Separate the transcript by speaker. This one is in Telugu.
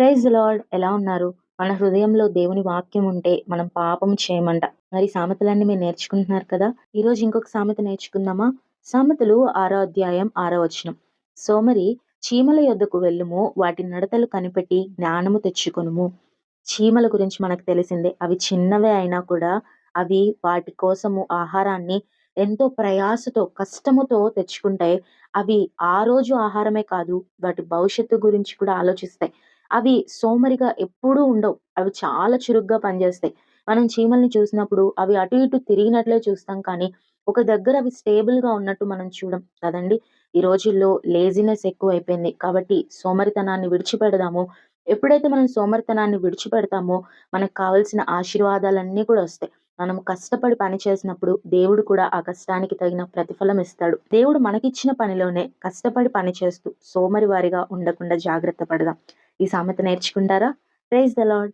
Speaker 1: ప్రైజ్ లార్డ్ ఎలా ఉన్నారు? మన హృదయంలో దేవుని వాక్యం ఉంటే మనం పాపం చేయమంట. మరి సామెతలన్నీ మీరు నేర్చుకుంటున్నారు కదా? ఈ రోజు ఇంకొక సామెత నేర్చుకుందామా? సామెతలు ఆరో అధ్యాయం ఆరో వచనం. సోమరి చీమల యొద్దకు వెళ్ళుము వాటి నడతలు కనిపెట్టి జ్ఞానము తెచ్చుకొనుము. చీమల గురించి మనకు తెలిసిందే అవి చిన్నవే అయినా కూడా అవి వాటి కోసము ఆహారాన్ని ఎంతో ప్రయాసతో కష్టముతో తెచ్చుకుంటాయి. అవి ఆ రోజు ఆహారమే కాదు వాటి భవిష్యత్తు గురించి కూడా ఆలోచిస్తాయి. అవి సోమరిగా ఎప్పుడూ ఉండవు. అవి చాలా చురుగ్గా పనిచేస్తాయి. మనం చీమల్ని చూసినప్పుడు అవి అటు ఇటు తిరిగినట్లే చూస్తాం కానీ ఒక దగ్గర అవి స్టేబుల్గా ఉన్నట్టు మనం చూడం. కదండి? ఈ రోజుల్లో లేజినెస్ ఎక్కువ అయిపోయింది కాబట్టి సోమరితనాన్ని విడిచిపెడదాము. ఎప్పుడైతే మనం సోమరితనాన్ని విడిచిపెడతామో మనకు కావలసిన ఆశీర్వాదాలన్నీ కూడా వస్తాయి. మనం కష్టపడి పని చేసినప్పుడు దేవుడు కూడా ఆ కష్టానికి తగిన ప్రతిఫలం ఇస్తాడు. దేవుడు మనకిచ్చిన పనిలోనే కష్టపడి పని చేస్తూ సోమరి వారిగా ఉండకుండా జాగ్రత్త పడదాం. ఈ సామెత నేర్చుకుంటారా? Praise the lord